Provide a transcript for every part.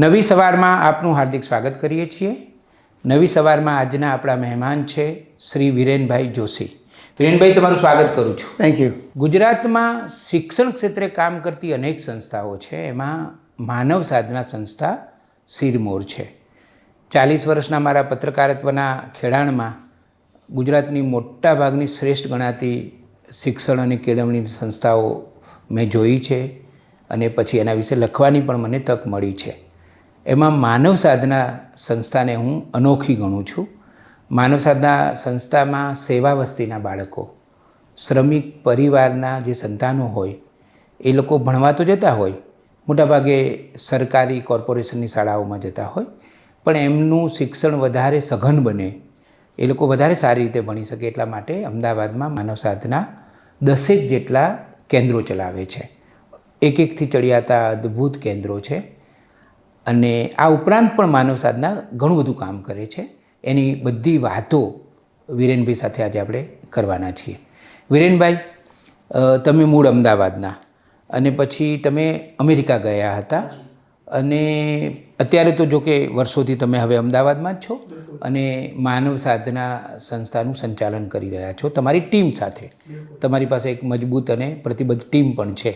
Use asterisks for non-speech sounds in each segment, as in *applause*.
નવી સવારમાં આપનું હાર્દિક સ્વાગત કરીએ છીએ. નવી સવારમાં આજના આપણા મહેમાન છે શ્રી વિરેનભાઈ જોશી. વિરેનભાઈ તમારું સ્વાગત કરું છું. થેન્ક યુ ગુજરાતમાં શિક્ષણ ક્ષેત્રે કામ કરતી અનેક સંસ્થાઓ છે. એમાં માનવ સાધના સંસ્થા સિરમોર છે. ચાલીસ વર્ષના મારા પત્રકારત્વના ખેડાણમાં ગુજરાતની મોટા ભાગની શ્રેષ્ઠ ગણાતી શિક્ષણ અને કેળવણી સંસ્થાઓ મેં જોઈ છે અને પછી એના વિશે લખવાની પણ મને તક મળી છે. એમાં માનવ સાધના સંસ્થાને હું અનોખી ગણું છું. માનવ સાધના સંસ્થામાં સેવા વસ્તીના બાળકો, શ્રમિક પરિવારના જે સંતાનો હોય, એ લોકો ભણવા તો જતા હોય, મોટાભાગે સરકારી કોર્પોરેશનની શાળાઓમાં જતા હોય, પણ એમનું શિક્ષણ વધારે સઘન બને, એ લોકો વધારે સારી રીતે ભણી શકે એટલા માટે અમદાવાદમાં માનવ સાધના દસેક જેટલા કેન્દ્રો ચલાવે છે. એક એકથી ચડિયાતા અદ્ભુત કેન્દ્રો છે. અને આ ઉપરાંત પણ માનવ સાધના ઘણું બધું કામ કરે છે. એની બધી વાતો વિરેનભાઈ સાથે આજે આપણે કરવાના છીએ. વિરેનભાઈ તમે મૂળ અમદાવાદના અને પછી તમે અમેરિકા ગયા હતા અને અત્યારે તો જો કે વર્ષોથી તમે હવે અમદાવાદમાં જ છો અને માનવ સાધના સંસ્થાનું સંચાલન કરી રહ્યા છો. તમારી ટીમ સાથે. તમારી પાસે એક મજબૂત અને પ્રતિબદ્ધ ટીમ પણ છે.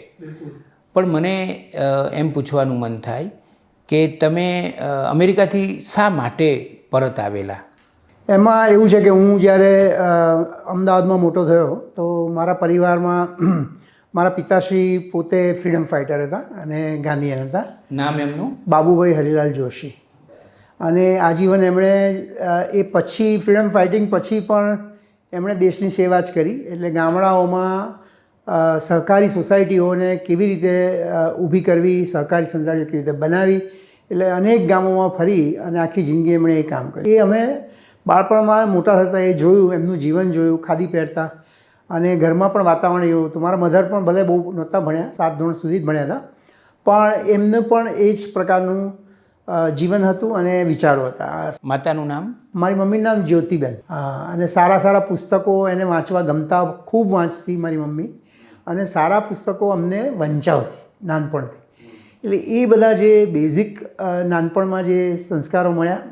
પણ મને એમ પૂછવાનું મન થાય કે તમે અમેરિકાથી શા માટે પરત આવેલા? એમાં એવું છે કે હું જ્યારે અમદાવાદમાં મોટો થયો તો મારા પરિવારમાં *clears throat* મારા પિતાશ્રી પોતે ફ્રીડમ ફાઇટર હતા અને ગાંધીયન હતા. નામ એમનું? બાબુભાઈ હરિલાલ જોશી. અને આજીવન એમણે એ પછી ફ્રીડમ ફાઇટિંગ પછી પણ એમણે દેશની સેવા જ કરી. એટલે ગામડાઓમાં સહકારી સોસાયટીઓને કેવી રીતે ઊભી કરવી સહકારી સંસ્થાઓ કેવી રીતે બનાવી એટલે અનેક ગામોમાં ફરી અને આખી જિંદગી એમણે એ કામ કર્યું. એ અમે બાળપણમાં મોટા થતાં એ જોયું એમનું જીવન જોયું ખાદી પહેરતા. અને ઘરમાં પણ વાતાવરણ એવું હતું. મારા મધર પણ ભલે બહુ નહોતા ભણ્યા સાત ધોરણ સુધી જ ભણ્યા હતા. પણ એમને પણ એ જ પ્રકારનું જીવન હતું અને વિચારો હતા. માતાનું નામ? મારી મમ્મીનું નામ જ્યોતિબેન. હા અને સારા સારા પુસ્તકો એને વાંચવા ગમતા ખૂબ વાંચતી મારી મમ્મી. અને સારા પુસ્તકો અમને વંચાવતી નાનપણથી. એટલે એ બધા જે બેઝિક નાનપણમાં જે સંસ્કારો મળ્યા,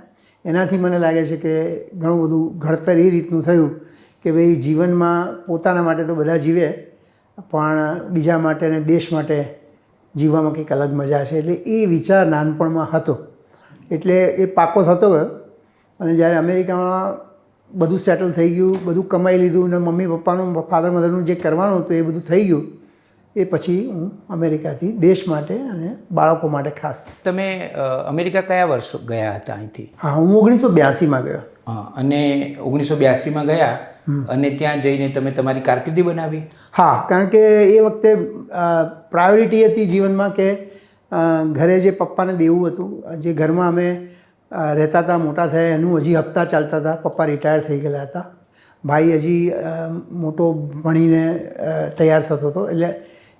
એનાથી મને લાગે છે કે ઘણું બધું ઘડતર એ રીતનું થયું કે ભાઈ જીવનમાં પોતાના માટે તો બધા જીવે, પણ બીજા માટે અને દેશ માટે જીવવામાં કંઈક અલગ મજા છે. એટલે એ વિચાર નાનપણમાં હતો. એટલે એ પાકો થતો ગયો. અને જ્યારે અમેરિકામાં બધું સેટલ થઈ ગયું, બધું કમાઈ લીધું ને મમ્મી પપ્પાનું ફાધર મધરનું જે કરવાનું હતું એ બધું થઈ ગયું એ પછી હું અમેરિકાથી દેશ માટે અને બાળકો માટે ખાસ. તમે અમેરિકા કયા વર્ષ ગયા હતા અહીંથી? હા હું ઓગણીસો બ્યાસીમાં ગયો. હા, અને ઓગણીસો બ્યાસીમાં ગયા અને ત્યાં જઈને તમે તમારી કારકિર્દી બનાવી? હા કારણ કે એ વખતે પ્રાયોરિટી હતી જીવનમાં કે ઘરે જે પપ્પાને દેવું હતું જે ઘરમાં અમે રહેતા હતા મોટા થયા એનું હજી હપ્તા ચાલતા હતા પપ્પા રિટાયર થઈ ગયેલા હતા. ભાઈ હજી મોટો ભણીને તૈયાર થતો હતો. એટલે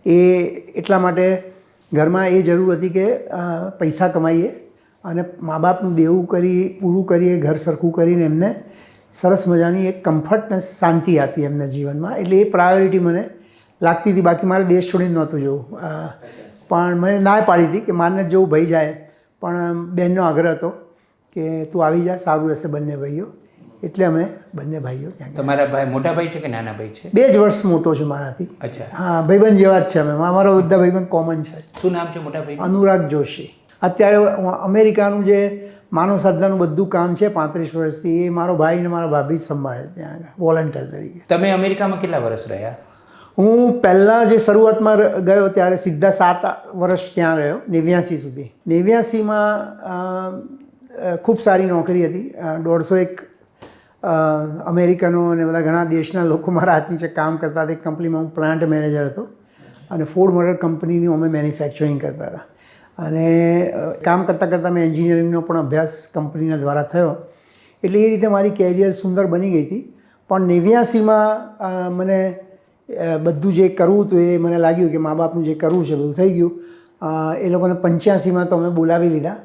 એ એટલા માટે ઘરમાં એ જરૂર હતી કે પૈસા કમાઈએ અને મા બાપનું દેવું કરી, પૂરું કરીએ, ઘર સરખું કરીને એમને સરસ મજાની એક કમ્ફર્ટ ને શાંતિ આપી એમના જીવનમાં. એટલે એ પ્રાયોરિટી મને લાગતી હતી. બાકી મારે દેશ છોડીને નહોતું જવું. પણ મને ના પાડી હતી કે મારને જવું ભાઈ જાય. પણ બહેનનો આગ્રહ હતો કે તું આવી જા, સારું રહેશે બંને ભાઈઓ. એટલે અમે બંને ભાઈઓ ત્યાં તમારા ભાઈ મોટા ભાઈ છે કે નાના ભાઈ છે? બે જ વર્ષ મોટો છે મારાથી. અચ્છા. હા ભાઈબંધ જેવા જ છે અમે. અમારા બધા ભાઈબંધ કોમન છે. શું નામ છે મોટા ભાઈ અનુરાગ જોશી. અત્યારે અમેરિકાનું જે માનવ સાધનાનું બધું કામ છે પાંત્રીસ વર્ષથી એ મારો ભાઈ ને મારા ભાભી જ સંભાળે ત્યાં આગળ વોલન્ટિયર તરીકે. તમે અમેરિકામાં કેટલા વર્ષ રહ્યા? હું પહેલાં જે શરૂઆતમાં ગયો ત્યારે સીધા સાત વર્ષ ત્યાં રહ્યો નેવ્યાસી સુધી. નેવ્યાસીમાં ખૂબ સારી નોકરી હતી. દોઢસો એક અમેરિકનો અને બધા ઘણા દેશના લોકો મારા હાથ નીચે કામ કરતા હતા, એક કંપનીમાં હું પ્લાન્ટ મેનેજર હતો અને ફોર્ડ મોટર કંપનીની અમે મેન્યુફેક્ચરિંગ કરતા હતા. અને કામ કરતાં કરતાં મેં એન્જિનિયરિંગનો પણ અભ્યાસ કંપનીના દ્વારા થયો. એટલે એ રીતે મારી કેરિયર સુંદર બની ગઈ હતી. પણ નેવ્યાસીમાં મને બધું જે કરવું હતું એ મને લાગ્યું કે મા બાપનું જે કરવું છે બધું થઈ ગયું. એ લોકોને પંચ્યાસીમાં તો અમે બોલાવી લીધા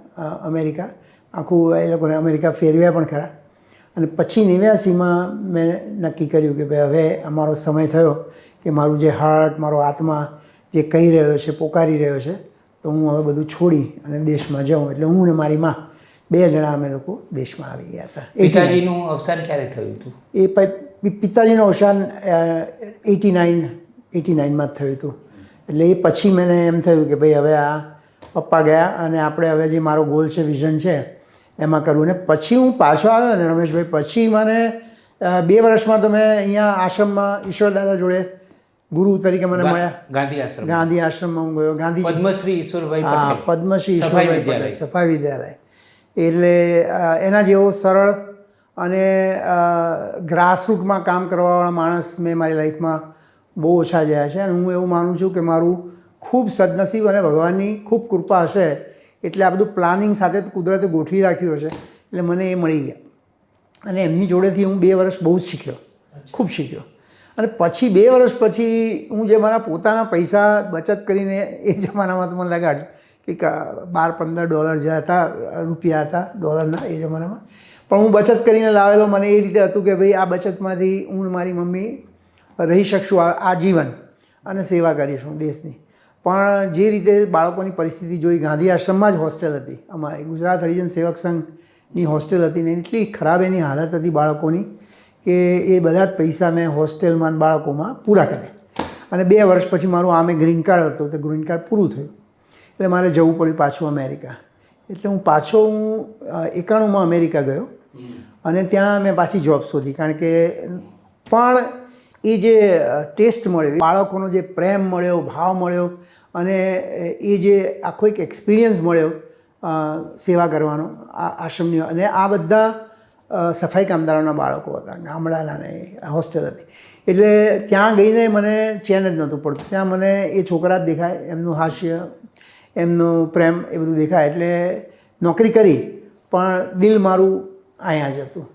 અમેરિકા. આખું એ લોકોને અમેરિકા ફેરવ્યા પણ ખરા. અને પછી નેવ્યાસીમાં મેં નક્કી કર્યું કે ભાઈ હવે અમારો સમય થયો કે મારું જે હાર્ટ મારો આત્મા જે કહી રહ્યો છે પોકારી રહ્યો છે તો હું હવે બધું છોડી અને દેશમાં જાઉં. એટલે હું ને મારી માં બે જણા અમે લોકો દેશમાં આવી ગયા હતા. પિતાજીનું અવસાન ક્યારે થયું હતું? એ પિતાજીનું અવસાન એટી નાઇન એટી નાઇનમાં જ થયું હતું. એટલે એ પછી મને એમ થયું કે ભાઈ હવે આ પપ્પા ગયા અને આપણે હવે જે મારો ગોલ છે વિઝન છે એમાં કરવું ને પછી હું પાછો આવ્યો ને રમેશભાઈ પછી મને બે વર્ષમાં તો મેં અહીંયા આશ્રમમાં ઈશ્વરદાદા જોડે ગુરુ તરીકે મને મળ્યા. ગાંધી આશ્રમ ગાંધી આશ્રમમાં હું ગયો. ગાંધી પદ્મશ્રી ઈશ્વરભાઈ હા પદ્મશ્રી ઈશ્વરભાઈ પટેલ વિદ્યાલય. સફાઈ વિદ્યાલય. એટલે એના જેવો સરળ અને ગ્રાસરૂટમાં કામ કરવાવાળા માણસ મેં મારી લાઈફમાં બહુ ઓછા જોયા છે. અને હું એવું માનું છું કે મારું ખૂબ સદનસીબ અને ભગવાનની ખૂબ કૃપા હશે એટલે આ બધું પ્લાનિંગ સાથે કુદરતે ગોઠવી રાખ્યું હશે. એટલે મને એ મળી ગયા. અને એમની જોડેથી હું બે વર્ષ બહુ જ શીખ્યો. ખૂબ શીખ્યો. અને પછી બે વર્ષ પછી હું જે મારા પોતાના પૈસા બચત કરીને એ જમાનામાં તો મને લાગે કે બાર પંદર ડોલર જે હતા, રૂપિયા હતા, ડોલરના એ જમાનામાં. પણ હું બચત કરીને લાવેલો મને એ રીતે હતું કે ભાઈ આ બચતમાંથી હું મારી મમ્મી રહી શકશું આ આજીવન અને સેવા કરીશું દેશની. પણ જે રીતે બાળકોની પરિસ્થિતિ જોઈ ગાંધી આશ્રમમાં જ હોસ્ટેલ હતી. અમારી ગુજરાત હરિજન સેવક સંઘની હોસ્ટેલ હતી ને એટલી ખરાબ એની હાલત હતી બાળકોની કે એ બધા જ પૈસા મેં હોસ્ટેલમાં બાળકોમાં પૂરા કર્યા. અને બે વર્ષ પછી મારું આમે ગ્રીન કાર્ડ હતું તે ગ્રીન કાર્ડ પૂરું થયું. એટલે મારે જવું પડ્યું પાછું અમેરિકા એટલે હું પાછો હું એકાણુંમાં અમેરિકા ગયો. અને ત્યાં મેં પાછી જોબ શોધી. કારણ કે પણ એ જે ટેસ્ટ મળ્યો બાળકોનો જે પ્રેમ મળ્યો, ભાવ મળ્યો, અને એ જે આખો એક એક્સપિરિયન્સ મળ્યો સેવા કરવાનો, આ આશ્રમની, અને આ બધા સફાઈ કામદારોના બાળકો હતા, ગામડાના ને હોસ્ટેલ હતી. એટલે ત્યાં ગઈને મને ચેન જ નહોતું પડતું. ત્યાં મને એ છોકરા જ દેખાય, એમનું હાસ્ય, એમનું પ્રેમ, એ બધું દેખાય. એટલે નોકરી કરી, પણ દિલ મારું અહીંયા જ હતું.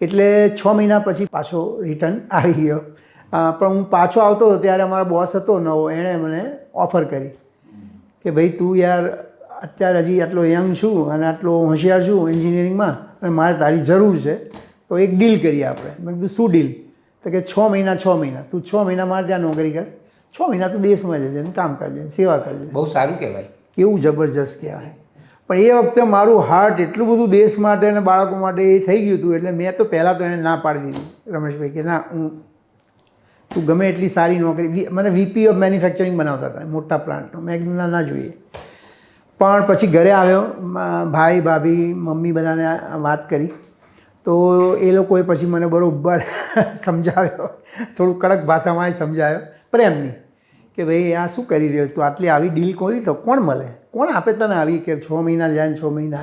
એટલે છ મહિના પછી પાછો રિટર્ન આવી ગયો. પણ હું પાછો આવતો હતો ત્યારે અમારો બોસ હતો નવો એણે મને ઓફર કરી કે ભાઈ તું યાર અત્યારે હજી આટલો યંગ છું અને આટલો હોશિયાર છું એન્જિનિયરિંગમાં અને મારે તારી જરૂર છે તો એક ડીલ કરીએ આપણે. મેં કીધું શું ડીલ તો કે છ મહિના છ મહિના. તું છ મહિના મારે ત્યાં નોકરી કર. છ મહિના તું દેશમાં જજે કામ કરજે સેવા કરજે. બહુ સારું કહેવાય. કેવું જબરજસ્ત કહેવાય. પણ એ વખતે મારું હાર્ટ એટલું બધું દેશ માટે અને બાળકો માટે એ થઈ ગયું હતું એટલે મેં તો પહેલાં તો એને ના પાડી દીધી. રમેશભાઈ કે ના હું તું ગમે એટલી સારી નોકરી મને વીપી ઓફ મેન્યુફેક્ચરિંગ બનાવતા હતા, મોટા પ્લાન્ટનો. મેં કીધું, ના જોઈએ. પણ પછી ઘરે આવ્યો ભાઈ, ભાભી, મમ્મી બધાને વાત કરી. તો એ લોકોએ પછી મને બરાબર *laughs* સમજાવ્યો. થોડું કડક ભાષામાં સમજાયો પ્રેમની કે ભાઈ, આ શું કરી રહ્યો? તું આટલી આવી ડીલ કોઈ તો કોણ મળે? કોણ આપે તને આવી કે છ મહિના જાય છ મહિના?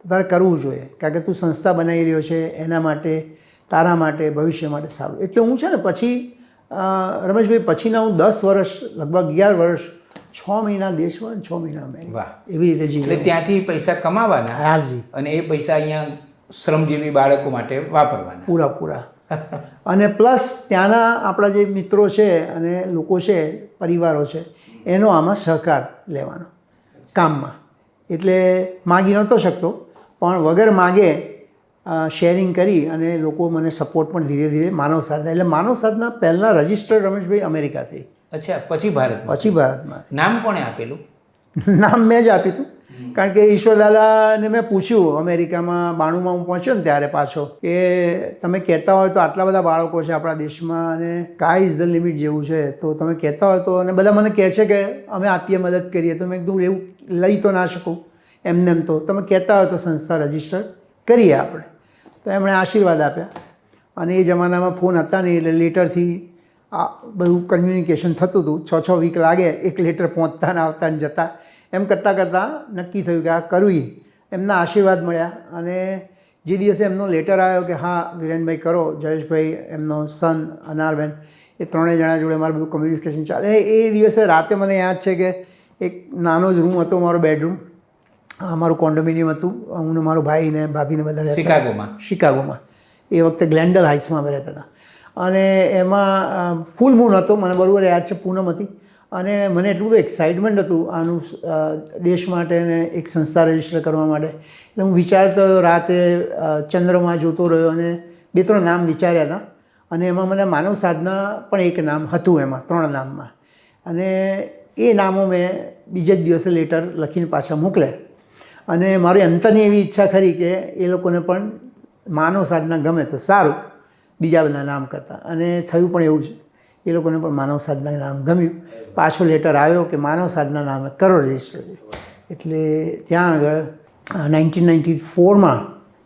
તો તારે કરવું જોઈએ. કારણ કે તું સંસ્થા બનાવી રહ્યો છે, એના માટે, તારા માટે, ભવિષ્ય માટે સારું. એટલે હું છે ને પછી રમેશભાઈ પછીના હું દસ વર્ષ લગભગ અગિયાર વર્ષ છ મહિના દેશમાં છ મહિના મેં વાહ. એવી રીતે એટલે ત્યાંથી પૈસા કમાવાના? હાજી અને એ પૈસા અહીંયા શ્રમજીવી બાળકો માટે વાપરવાના? પૂરા પૂરા. અને પ્લસ ત્યાંના આપણા જે મિત્રો છે અને લોકો છે પરિવારો છે એનો આમાં સહકાર લેવાનો કામમાં. એટલે માગી નહોતો શકતો પણ વગર માગે શેરિંગ કરી અને લોકો મને સપોર્ટ પણ ધીરે ધીરે માનવ સાધના એટલે માનવ સાધના પહેલાં રજિસ્ટર્ડ રમેશભાઈ અમેરિકાથી. અચ્છા પછી ભારત પછી ભારતમાં. નામ કોણે આપેલું? *laughs* નામ મેં જ આપ્યું હતું. કારણ કે ઈશ્વરદાદાને મેં પૂછ્યું અમેરિકામાં બાણુંમાં હું પહોંચ્યો ને ત્યારે પાછો કે તમે કહેતા હોય તો આટલા બધા બાળકો છે આપણા દેશમાં અને કાઈ ઇઝ ધ લિમિટ જેવું છે તો તમે કહેતા હોય તો અને બધા મને કહે છે કે અમે આપીએ મદદ કરીએ તો મેં કીધું એવું લઈ તો ના શકું. એમને એમ તો. તમે કહેતા હોય તો સંસ્થા રજિસ્ટર. કરીએ આપણે. તો એમણે આશીર્વાદ આપ્યા. અને એ જમાનામાં ફોન હતા નહીં એટલે લેટરથી આ બધું કમ્યુનિકેશન થતું હતું. છ છ વીક લાગે, એક લેટર પહોંચતા ને આવતા ને જતા. એમ કરતાં કરતાં નક્કી થયું કે આ કરવી એમના આશીર્વાદ મળ્યા. અને જે દિવસે એમનો લેટર આવ્યો કે હા, વિરેનભાઈ કરો, જયેશભાઈ, એમનો સન અનારબેન, એ ત્રણેય જણા જોડે મારું બધું કમ્યુનિકેશન ચાલે. એ દિવસે રાતે મને યાદ છે કે એક નાનો જ રૂમ હતો મારો બેડરૂમ મારું કોન્ડોમિનિયમ હતું. હું ને મારો ભાઈ ને ભાભીને બધા શિકાગોમાં? શિકાગોમાં. એ વખતે ગ્લેન્ડલ હાઇટ્સમાં અમે રહેતા હતા. અને એમાં ફૂલ મૂન હતો. મને બરાબર યાદ છે પૂનમ હતી. અને મને એટલું બધું એક્સાઇટમેન્ટ હતું આનું દેશ માટે ને એક સંસ્થા રજિસ્ટર કરવા માટે. એટલે હું વિચારતો રાતે ચંદ્રમાં જોતો રહ્યો અને બે ત્રણ નામ વિચાર્યા હતા. અને એમાં મને માનવ સાધના પણ એક નામ હતું એમાં ત્રણ નામમાં. અને એ નામો મેં બીજે જ દિવસે લેટર લખીને પાછા મોકલ્યા. અને મારી અંતરની એવી ઈચ્છા ખરી કે એ લોકોને પણ માનવ સાધના ગમે તો સારું. બીજા બધા નામ કરતાં. અને થયું પણ એવું છે એ લોકોને પણ માનવ સાધના નામ ગમ્યું. પાછો લેટર આવ્યો કે માનવ સાધના નામે કરોડ રજિસ્ટર. એટલે ત્યાં આગળ નાઇન્ટીન નાઇન્ટી ફોરમાં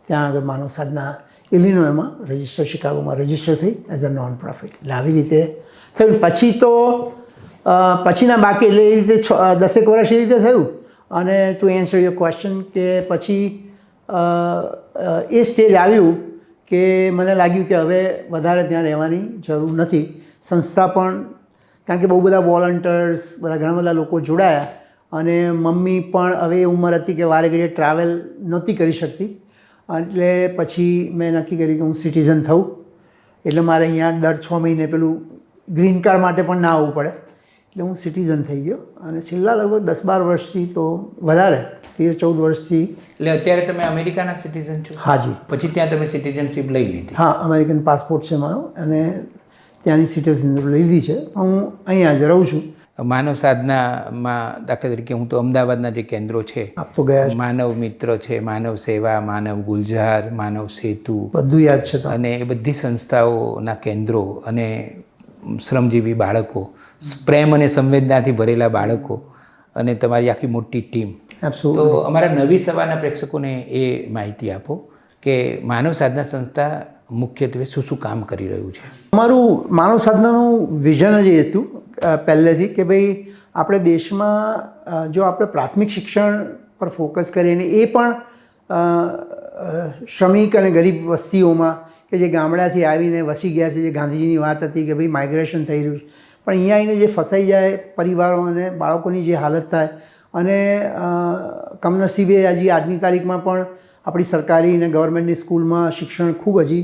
ત્યાં આગળ માનવ સાધના ઇલિનોયમાં રજિસ્ટર, શિકાગોમાં રજિસ્ટર થઈ એઝ અ નોન પ્રોફિટ એટલે આવી રીતે થયું. પછી તો પછીના બાકી એટલે એ રીતે છ દસેક વર્ષ એ રીતે થયું. અને ટુ એન્સર યોર ક્વેશ્ચન કે પછી એ સ્ટેજ આવ્યું કે મને લાગ્યું કે હવે વધારે ત્યાં રહેવાની જરૂર નથી. સંસ્થા પણ, કારણ કે બહુ બધા વોલન્ટર્સ બધા ઘણા બધા લોકો જોડાયા અને મમ્મી પણ હવે એ ઉંમર હતી કે વારે ઘડીએ ટ્રાવેલ નહોતી કરી શકતી. એટલે પછી મેં નક્કી કર્યું કે હું સિટીઝન થઉં. એટલે મારે અહીંયા દર છ મહિને પેલું ગ્રીન કાર્ડ માટે પણ ના આવવું પડે. એટલે હું સિટીઝન થઈ ગયો અને છેલ્લા લગભગ દસ બાર વર્ષથી તો વધારે તેર ચૌદ વર્ષથી. એટલે અત્યારે તમે અમેરિકાના સિટીઝન છો? હાજી પછી ત્યાં તમે સિટીઝનશીપ લઈ લીધી? હા અમેરિકન પાસપોર્ટ છે મારો અને ત્યાંની સિટીઝનશીપ લઈ લીધી છે. હું અહીંયા જ રહું છું. માનવ સાધનામાં દાખલા તરીકે હું તો અમદાવાદના જે કેન્દ્રો છે આપ તો ગયા માનવ મિત્ર છે માનવ સેવા માનવ ગુલઝાર માનવ સેતુ બધું યાદ છે અને એ બધી સંસ્થાઓના કેન્દ્રો અને શ્રમજીવી બાળકો પ્રેમ અને સંવેદનાથી ભરેલા બાળકો અને તમારી આખી મોટી ટીમ. તો અમારા નવી સવારના પ્રેક્ષકોને એ માહિતી આપો કે માનવ સાધના સંસ્થા મુખ્યત્વે શું શું કામ કરી રહ્યું છે? અમારું માનવ સાધનાનું વિઝન જ એ હતું પહેલેથી કે ભાઈ આપણે દેશમાં જો આપણે પ્રાથમિક શિક્ષણ પર ફોકસ કરીએ અને એ પણ શ્રમિક અને ગરીબ વસ્તીઓમાં કે જે ગામડાથી આવીને વસી ગયા છે, જે ગાંધીજીની વાત હતી કે ભાઈ માઇગ્રેશન થઈ રહ્યું છે. પણ અહીંયા આવીને જે ફસાઈ જાય પરિવારો અને બાળકોની જે હાલત થાય અને કમનસીબે હજી આજની તારીખમાં પણ આપણી સરકારી અને ગવર્મેન્ટની સ્કૂલમાં શિક્ષણ ખૂબ હજી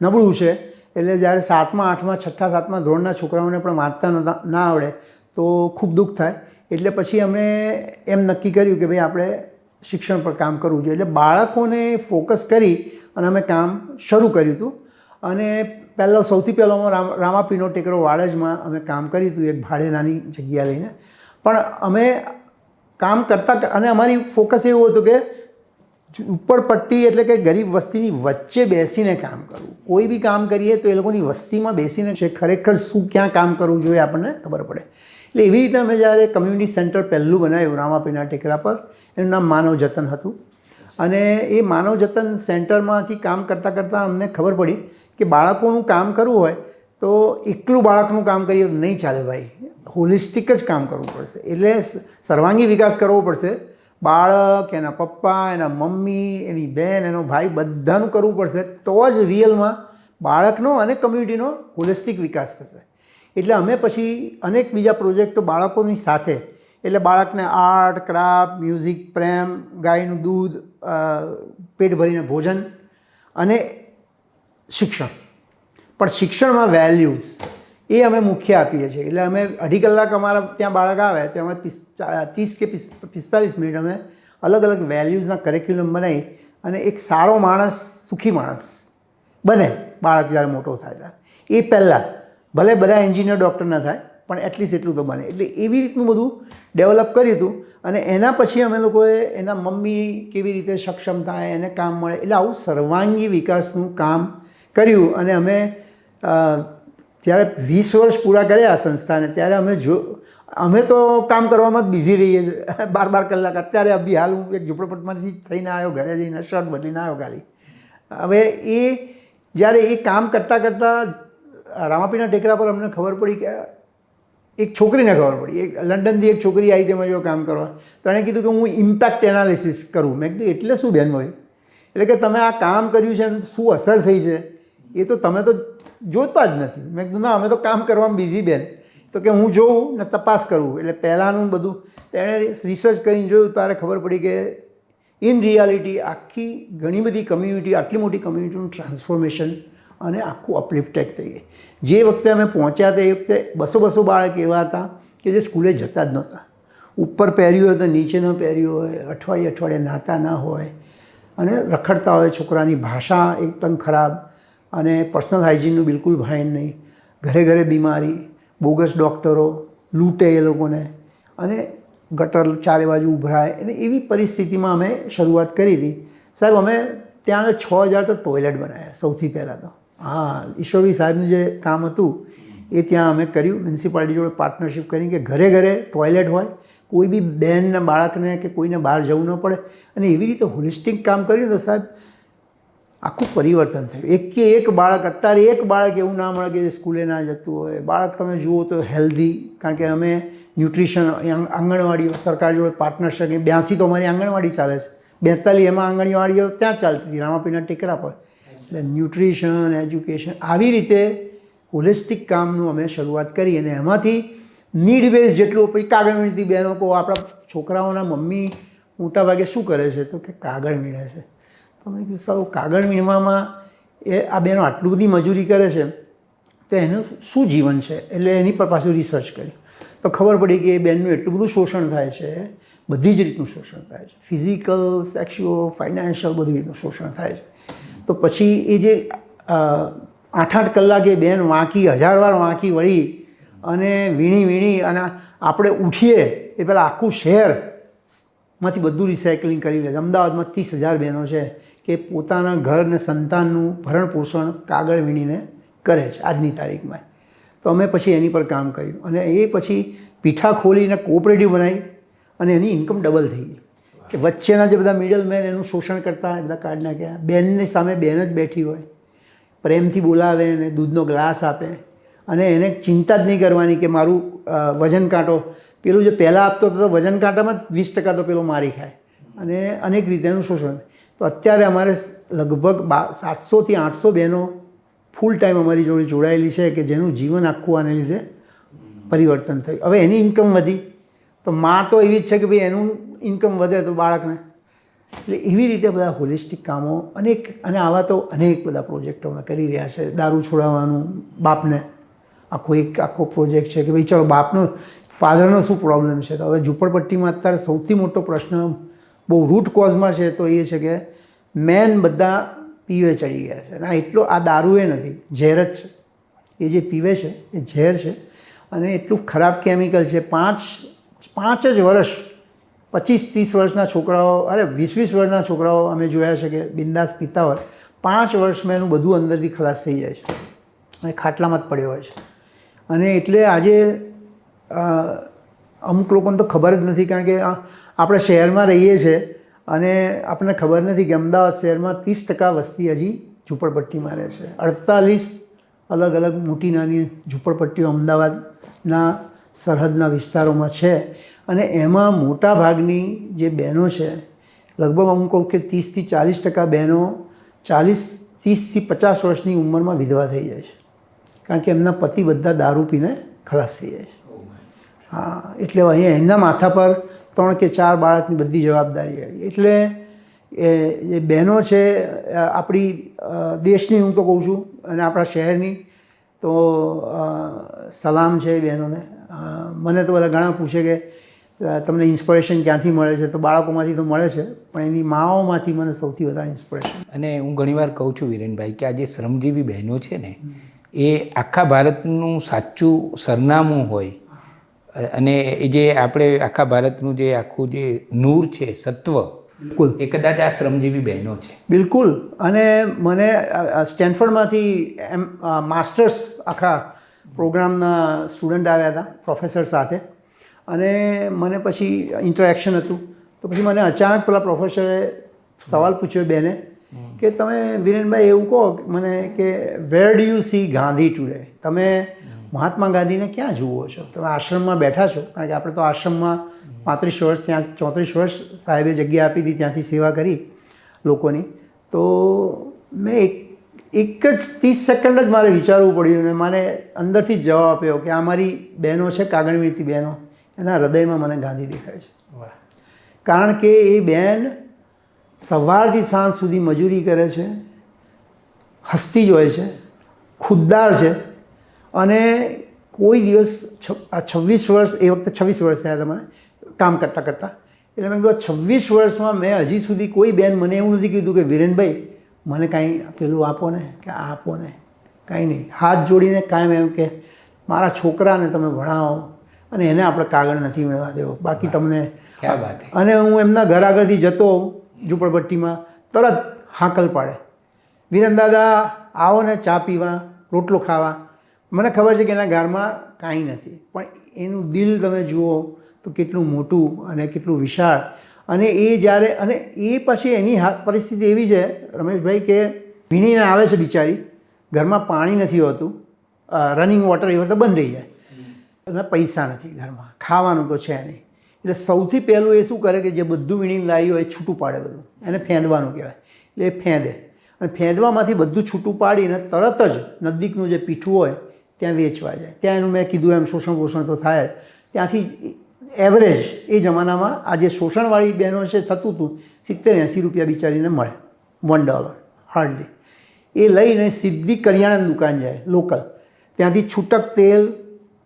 નબળું છે. એટલે જ્યારે સાતમા, આઠમા, છઠ્ઠા, સાતમા ધોરણના છોકરાઓને પણ વાંચતા ના આવડે તો ખૂબ દુઃખ થાય. એટલે પછી અમે એમ નક્કી કર્યું કે ભાઈ આપણે શિક્ષણ પર કામ કરવું જોઈએ. એટલે બાળકોને ફોકસ કરી અને અમે કામ શરૂ કર્યું હતું. અને પહેલો સૌથી પહેલો અમે રામ રામાપીનો ટેકરો વાડજમાં અમે કામ કર્યું હતું, એક ભાડે નાની જગ્યા લઈને. પણ અમે કામ કરતાં અને અમારી ફોકસ એવું હતું કે ઝૂંપડપટ્ટી એટલે કે ગરીબ વસ્તીની વચ્ચે બેસીને કામ કરવું. કોઈ બી કામ કરીએ તો એ લોકોની વસ્તીમાં બેસીને છે, ખરેખર શું ક્યાં કામ કરવું જોઈએ આપણને ખબર પડે. એટલે એવી રીતે અમે જ્યારે કમ્યુનિટી સેન્ટર પહેલું બનાવ્યું રામાપીના ટેકરા પર, એનું નામ માનવ જતન હતું. અને એ માનવ જતન સેન્ટરમાંથી કામ કરતાં કરતાં અમને ખબર પડી કે બાળકોનું કામ કરવું હોય તો એકલું બાળકનું કામ કરીએ તો નહીં ચાલે ભાઈ. હોલિસ્ટિક જ કામ કરવું પડશે. એટલે સર્વાંગી વિકાસ કરવો પડશે. બાળક, એના પપ્પા, એના મમ્મી, એની બેન, એનો ભાઈ બધાનું કરવું પડશે. તો જ રિયલમાં બાળકનો અને કમ્યુનિટીનો હોલિસ્ટિક વિકાસ થશે. એટલે અમે પછી અનેક બીજા પ્રોજેક્ટો બાળકોની સાથે. એટલે બાળકને આર્ટ, ક્રાફ્ટ મ્યુઝિક પ્રેમ, ગાયનું દૂધ પેટ ભરીને ભોજન અને શિક્ષણ. પણ શિક્ષણમાં વેલ્યુઝ એ અમે મુખ્ય આપીએ છીએ. એટલે અમે અઢી કલાક અમારા ત્યાં બાળક આવે, તો અમે ત્રીસ કે પિસ, પિસ્તાલીસ મિનિટ અમે અલગ અલગ વેલ્યુઝના કરિક્યુલમ બનાવી અને એક સારો માણસ, સુખી માણસ બને બાળક જ્યારે મોટો થાય ત્યારે. એ પહેલાં ભલે બધા એન્જિનિયર ડૉક્ટર ના થાય, પણ એટલીસ્ટ એટલું તો બને. એટલે એવી રીતનું બધું ડેવલપ કર્યું હતું અને એના પછી અમે લોકોએ એના મમ્મી કેવી રીતે સક્ષમ થાય, એને કામ મળે, એટલે આવું સર્વાંગી વિકાસનું કામ કર્યું. અને અમે ત્યારે વીસ વર્ષ પૂરા કર્યા સંસ્થાને, ત્યારે અમે જો, અમે તો કામ કરવામાં જ બિઝી રહીએ છીએ. *laughs* બાર બાર કલાક. અત્યારે અભી હાલ હું એક ઝૂંપડપટમાંથી થઈને આવ્યો, ઘરે જઈને શર્ટ બદલીને આવ્યો ખાલી. હવે એ, જ્યારે એ કામ કરતાં કરતાં રામાપીના ટેકરા પર અમને ખબર પડી કે એક છોકરીને ખબર પડી. એક લંડનથી એક છોકરી આવી તેમાં જો કામ કરવા. તો કીધું કે હું ઇમ્પેક્ટ એનાલિસિસ કરું. મેં કીધું, એટલે શું બેન હોય? એટલે કે તમે આ કામ કર્યું છે અને શું અસર થઈ છે? એ તો તમે તો જોતા જ નથી. મેં કીધું, ના, અમે તો કામ કરવામાં બિઝી બેન. તો કે હું જોઉં ને તપાસ કરું. એટલે પહેલાંનું બધું તેણે રિસર્ચ કરીને જોયું, તારે ખબર પડી કે ઇન રિયાલિટી આખી ઘણી બધી કમ્યુનિટી આટલી મોટી કમ્યુનિટીનું ટ્રાન્સફોર્મેશન અને આખું અપલિફ્ટેડ થઈ ગઈ જે વખતે અમે પહોંચ્યા એ વખતે બસો બસો બાળક એવા હતા કે જે સ્કૂલે જતા જ નહોતા. ઉપર પહેર્યું હોય તો નીચે ન પહેર્યું હોય, અઠવાડિયે અઠવાડિયે નાતા ના હોય. અને રખડતા હોય છોકરાની ભાષા એકદમ ખરાબ અને પર્સનલ હાઇજીનનું બિલકુલ ભાન નહીં. ઘરે ઘરે બીમારી, બોગસ ડૉક્ટરો, લૂંટે એ લોકોને. અને ગટર ચારે બાજુ ઉભરાય. અને એવી પરિસ્થિતિમાં અમે શરૂઆત કરી હતી. સાહેબ, અમે ત્યાં છ હજાર તો ટોયલેટ બનાવ્યા સૌથી પહેલાં તો. હા, ઈશ્વરભાઈ સાહેબનું જે કામ હતું, એ ત્યાં અમે કર્યું. મ્યુનિસિપાલિટી જોડે પાર્ટનરશિપ કરીને કે ઘરે ઘરે ટોયલેટ હોય, કોઈ બી બહેનના બાળકને કે કોઈને બહાર જવું ન પડે. અને એવી રીતે હોલિસ્ટિક કામ કર્યું તો સાહેબ, આખું પરિવર્તન થયું. એક કે એક બાળક, અત્યારે એક બાળક એવું ના મળે કે સ્કૂલે ના જતું હોય. બાળક તમે જુઓ તો હેલ્ધી કારણ કે અમે ન્યુટ્રિશન આંગણવાડીઓ, સરકાર જોડે પાર્ટનરશિપ બ્યાસી તો અમારી આંગણવાડી ચાલે છે. બેતાલી એમાં આંગણવાડીઓ ત્યાં ચાલતી હતી. રામાપીના ટેકરા પર. એટલે ન્યુટ્રિશન, એજ્યુકેશન આવી રીતે હોલિસ્ટિક કામનું અમે શરૂઆત કરી અને એમાંથી નીડ બેઝ જેટલું પછી કાગળ વીણતી બહેનો કહો, આપણા છોકરાઓના મમ્મી મોટાભાગે શું કરે છે? તો કે કાગળ વીણે છે. તો મેં કીધું, સારું કાગળ વીણવામાં એ આ બહેનો આટલું બધી મજૂરી કરે છે, તો એનું શું જીવન છે? એટલે એની પર પાછું રિસર્ચ કર્યું. તો ખબર પડી કે એ બેનનું એટલું બધું શોષણ થાય છે, બધી જ રીતનું શોષણ થાય છે. ફિઝિકલ સેક્સ્યુઅલ ફાઇનાન્શિયલ બધી રીતનું શોષણ થાય છે. તો પછી એ જે આઠ આઠ કલાકે બેન વાંકી, હજાર વાર વાંકી વળી અને વીણી વીણી અને આપણે ઉઠીએ એ પહેલાં આખું શહેરમાંથી બધું રિસાયકલિંગ કરી લે. અમદાવાદમાં ત્રીસ હજાર બહેનો છે કે પોતાના ઘર અને સંતાનનું ભરણ પોષણ કાગળ વીણીને કરે છે આજની તારીખમાં. તો અમે પછી એની પર કામ કર્યું અને એ પછી પીઠા ખોલીને કોઓપરેટિવ બનાવી અને એની ઇન્કમ ડબલ થઈ ગઈ. કે વચ્ચેના જે બધા મિડલ મેન એનું શોષણ કરતા એ બધા કાઢ નાખ્યા બેનની સામે બેન જ બેઠી હોય, પ્રેમથી બોલાવે અને દૂધનો ગ્લાસ આપે. અને એને ચિંતા જ નહીં કરવાની કે મારું વજન કાંટો. પેલું જે પહેલાં આપતો હતો તો વજન કાંટામાં જ વીસ ટકા તો પેલો મારી ખાય. અને અનેક રીતે એનું શોષણ. તો અત્યારે અમારે લગભગ બા સાતસોથી આઠસો બહેનો ફૂલ ટાઈમ અમારી જોડે જોડાયેલી છે કે જેનું જીવન આખું આને લીધે પરિવર્તન થયું. હવે એની ઇન્કમ વધી. તો માં તો એવી જ છે કે ભાઈ એનું ઇન્કમ વધે તો બાળકને. એટલે એવી રીતે બધા હોલિસ્ટિક કામો અનેક અને આવા તો અનેક બધા પ્રોજેક્ટો અમે કરી રહ્યા છે. દારૂ છોડાવવાનું બાપને. આખો એક આખો પ્રોજેક્ટ છે કે ભાઈ ચલો બાપનો ફાધરનો શું પ્રોબ્લેમ છે? તો હવે ઝૂંપડપટ્ટીમાં અત્યારે સૌથી મોટો પ્રશ્ન બહુ રૂટ કોઝમાં છે તો એ છે કે મેન બધા પીવે ચડી ગયા છે. અને આ એટલો, આ દારૂ એ નથી, ઝેર જ છે. એ જે પીવે છે એ ઝેર છે. અને એટલું ખરાબ કેમિકલ છે. પાંચ પાંચ જ વર્ષ પચીસ, ત્રીસ વર્ષના છોકરાઓ, અરે વીસ વીસ વર્ષના છોકરાઓ અમે જોયા છે કે બિંદાસ પીતા હોય, પાંચ વર્ષમાં એનું બધું અંદરથી ખલાસ થઈ જાય છે. અને ખાટલામાં જ પડ્યો હોય છે. અને એટલે આજે અમુક લોકોને તો ખબર જ નથી કારણ કે આપણે શહેરમાં રહીએ છીએ અને આપણને ખબર નથી કે અમદાવાદ શહેરમાં ત્રીસ ટકા વસ્તી હજી ઝૂંપડપટ્ટીમાં રહે છે. અડતાલીસ અલગ અલગ મોટી નાની ઝૂંપડપટ્ટીઓ અમદાવાદના સરહદના વિસ્તારોમાં છે. અને એમાં મોટા ભાગની જે બહેનો છે લગભગ હું કહું કે ત્રીસથી ચાલીસ ટકા બહેનો ચાલીસ ત્રીસથી પચાસ વર્ષની ઉંમરમાં વિધવા થઈ જાય છે. કારણ કે એમના પતિ બધા દારૂ પીને ખલાસ થઈ જાય છે. હા એટલે અહીંયા એમના માથા પર ત્રણ કે ચાર બાળકની બધી જવાબદારી આવી. એટલે એ જે બહેનો છે આપણી દેશની હું તો કહું છું અને આપણા શહેરની તો સલામ છે એ બહેનોને. મને તો બધા ઘણા પૂછે કે તમને ઇન્સ્પિરેશન ક્યાંથી મળે છે? તો બાળકોમાંથી તો મળે છે પણ એની માઓમાંથી મને સૌથી વધારે ઇન્સ્પિરેશન અને હું ઘણીવાર કહું છું વિરેનભાઈ કે આ જે શ્રમજીવી બહેનો છે ને એ આખા ભારતનું સાચું સરનામું હોય. અને એ જે આપણે આખા ભારતનું જે આખું જે નૂર છે સત્વ બિલકુલ. એ કદાચ આ શ્રમજીવી બહેનો છે. બિલકુલ. અને મને સ્ટેન્ફર્ડમાંથી એમ માસ્ટર્સ આખા પ્રોગ્રામના સ્ટુડન્ટ આવ્યા હતા પ્રોફેસર સાથે. અને મને પછી ઇન્ટરેક્શન હતું. તો પછી મને અચાનક પેલા પ્રોફેસરે સવાલ પૂછ્યો બેને કે તમે વિરેનભાઈ એવું કહો મને કે where do you see Gandhi today તમે મહાત્મા ગાંધીને ક્યાં જુઓ છો? તમે આશ્રમમાં બેઠા છો? કારણ કે આપણે તો આશ્રમમાં પાંત્રીસ વર્ષ, ત્યાં ચોત્રીસ વર્ષ સાહેબે જગ્યા આપી હતી ત્યાંથી સેવા કરી લોકોની. તો મેં એક એક જ ત્રીસ સેકન્ડ જ મારે વિચારવું પડ્યું અને મને અંદરથી જ જવાબ આપ્યો કે આ મારી બહેનો છે કાગળવીરથી બહેનો. એના હૃદયમાં મને ગાંધી દેખાય છે. વાહ. કારણ કે એ બેન સવારથી સાંજ સુધી મજૂરી કરે છે હસતી જ હોય છે ખુદદાર છે અને કોઈ દિવસ આ છવ્વીસ વર્ષ એ વખતે છવ્વીસ વર્ષ થયા તમારે કામ કરતાં કરતાં. એટલે મેં કીધું છવ્વીસ વર્ષમાં મેં હજી સુધી કોઈ બેન મને એવું નથી કીધું કે વિરેનભાઈ મને કાંઈ પેલું આપો ને કે આ આપો ને. કાંઈ નહીં. હાથ જોડીને કાંઈ એમ કે મારા છોકરાને તમે ભણાવો અને એને આપણે કાગળ નથી મેળવા દેવો. બાકી તમને અને હું એમના ઘર આગળથી જતો ઝૂંપડપટ્ટીમાં તરત હાંકલ પાડે. વિરેન દાદા આવો ને ચા પીવા રોટલો ખાવા. મને ખબર છે કે એના ઘરમાં કાંઈ નથી. પણ એનું દિલ તમે જુઓ તો કેટલું મોટું અને કેટલું વિશાળ. અને એ જ્યારે અને એ પછી એની પરિસ્થિતિ એવી છે રમેશભાઈ કે ભીણીને આવે છે બિચારી. ઘરમાં પાણી નથી હોતું. રનિંગ વોટર એ વખતે બંધ થઈ જાય. અને પૈસા નથી ઘરમાં. ખાવાનું તો છે નહીં. એટલે સૌથી પહેલું એ શું કરે કે જે બધું વીણીને લાવી હોય એ છૂટું પાડે બધું. એને ફેંદવાનું કહેવાય. એટલે એ ફેંદે. અને ફેંદવામાંથી બધું છૂટું પાડીને તરત જ નજીકનું જે પીઠું હોય ત્યાં વેચવા જાય. ત્યાં એનું મેં કીધું એમ શોષણ પોષણ તો થાય જ. ત્યાંથી એવરેજ એ જમાનામાં આ જે શોષણવાળી બહેનો છે થતું હતું, સિત્તેર એંસી રૂપિયા બિચારીને મળે. વન ડોલર હાર્ડલી એ લઈને સીધી કરિયાણાની દુકાન જાય લોકલ ત્યાંથી છૂટક તેલ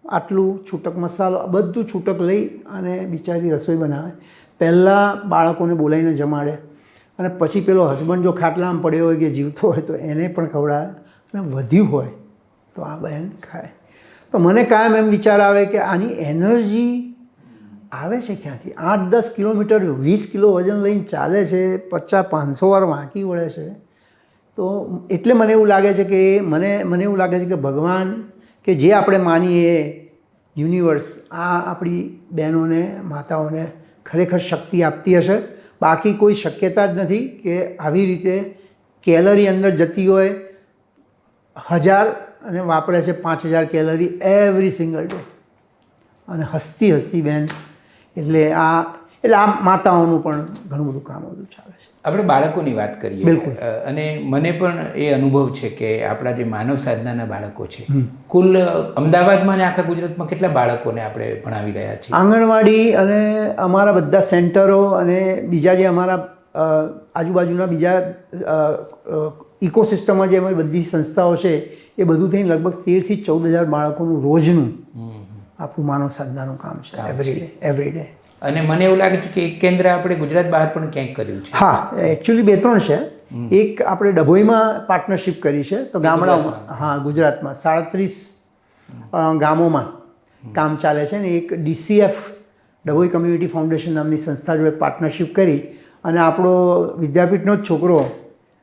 આટલું છૂટક મસાલો બધું છૂટક લઈ અને બિચારી રસોઈ બનાવે. પહેલાં બાળકોને બોલાવીને જમાડે. અને પછી પેલો હસબન્ડ જો ખાટલામાં પડ્યો હોય કે જીવતો હોય તો એને પણ ખવડાવે. અને વધ્યું હોય તો આ બહેન ખાય. તો મને કાયમ એમ વિચાર આવે કે આની એનર્જી આવે છે ક્યાંથી? આઠ દસ કિલોમીટર વીસ કિલો વજન લઈને ચાલે છે, પચાસ, પાંચસો વાર વાંકી વળે છે. તો એટલે મને એવું લાગે છે કે, મને મને એવું લાગે છે કે ભગવાન કે જે આપણે માનીએ યુનિવર્સ, આ આપણી બહેનોને, માતાઓને ખરેખર શક્તિ આપતી હશે. બાકી કોઈ શક્યતા જ નથી કે આવી રીતે કેલરી અંદર જતી હોય. હજાર અને વાપરે છે પાંચ હજાર કેલરી એવરી સિંગલ ડે અને હસતી હસતી બેન, એટલે આ એટલે આ માતાઓનું પણ ઘણું બધું કામ બધું ચાલે છે. આપણે બાળકોની વાત કરીએ. બિલકુલ. અને મને પણ એ અનુભવ છે કે આપણા જે માનવ સાધનાના બાળકો છે કુલ અમદાવાદમાં અને આખા ગુજરાતમાં કેટલા બાળકોને આપણે ભણાવી રહ્યા છીએ? આંગણવાડી અને અમારા બધા સેન્ટરો અને બીજા જે અમારા આજુબાજુના બીજા ઇકોસિસ્ટમમાં જે અમારી બધી સંસ્થાઓ છે એ બધું થઈને લગભગ તેરથી ચૌદ હજાર બાળકોનું રોજનું આપણું માનવ સાધનાનું કામ છે. એવરી ડે એવરી ડે અને મને એવું લાગે છે કે એક કેન્દ્ર આપણે ગુજરાત બહાર પણ ક્યાંક કર્યું છે. હા એકચ્યુઅલી બે ત્રણ છે. એક આપણે ડભોઈમાં પાર્ટનરશિપ કરી છે. તો ગામડાઓમાં હા ગુજરાતમાં. સાડત્રીસ ગામોમાં કામ ચાલે છે ને એક ડીસીએફ ડભોઈ કમ્યુનિટી ફાઉન્ડેશન નામની સંસ્થા જોડે પાર્ટનરશિપ કરી અને આપણો વિદ્યાપીઠનો જ છોકરો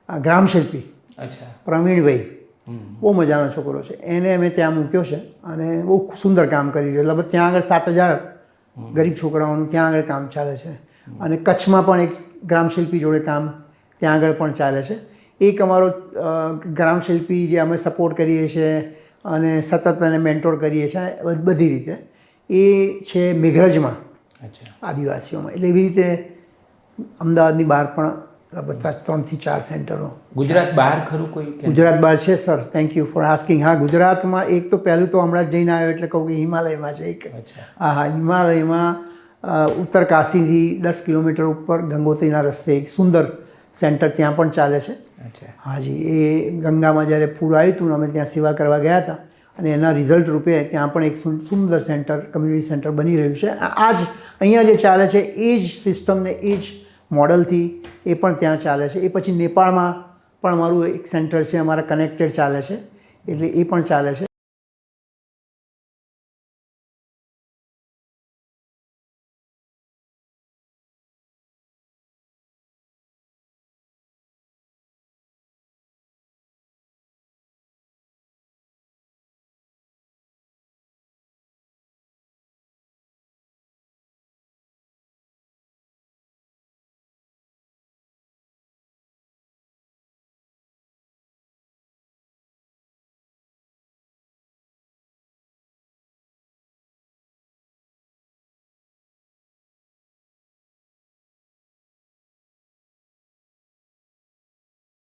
આ ગ્રામશિલ્પી અચ્છા. પ્રવીણભાઈ. બહુ મજાનો છોકરો છે. એને અમે ત્યાં મૂક્યો છે અને બહુ સુંદર કામ કર્યું છે. લગભગ ત્યાં આગળ સાત હજાર ગરીબ છોકરાઓનું ત્યાં આગળ કામ ચાલે છે. અને કચ્છમાં પણ એક ગ્રામશિલ્પી જોડે કામ ત્યાં આગળ પણ ચાલે છે. એક અમારો ગ્રામશિલ્પી જે અમે સપોર્ટ કરીએ છીએ અને સતત એને મેન્ટોર કરીએ છીએ બધી રીતે એ છે મેઘરજમાં આદિવાસીઓમાં. એટલે એવી રીતે અમદાવાદની બહાર પણ લગભગ બધા ત્રણથી ચાર સેન્ટરો. ગુજરાત બહાર ખરું કોઈ ગુજરાત બહાર છે sir. Thank you for asking હા ગુજરાતમાં એક તો પહેલું તો હમણાં જ જઈને આવ્યો એટલે કહું કે હિમાલયમાં છે એક. અચ્છા. હા હા હિમાલયમાં ઉત્તર કાશીથી દસ કિલોમીટર ઉપર ગંગોત્રીના રસ્તે એક સુંદર સેન્ટર ત્યાં પણ ચાલે છે. અચ્છા. હાજી એ ગંગામાં જ્યારે પૂર આવ્યું હતું ને અમે ત્યાં સેવા કરવા ગયા હતા અને એના રિઝલ્ટ રૂપે ત્યાં પણ એક સુંદર સેન્ટર કમ્યુનિટી સેન્ટર બની રહ્યું છે. આ આ જ અહીંયા જે ચાલે છે એ જ સિસ્ટમને એ જ મોડલથી એ પણ ત્યાં ચાલે છે. એ પછી નેપાળમાં પણ અમારું એક સેન્ટર છે, અમારા કનેક્ટેડ ચાલે છે. એટલે એ પણ ચાલે છે.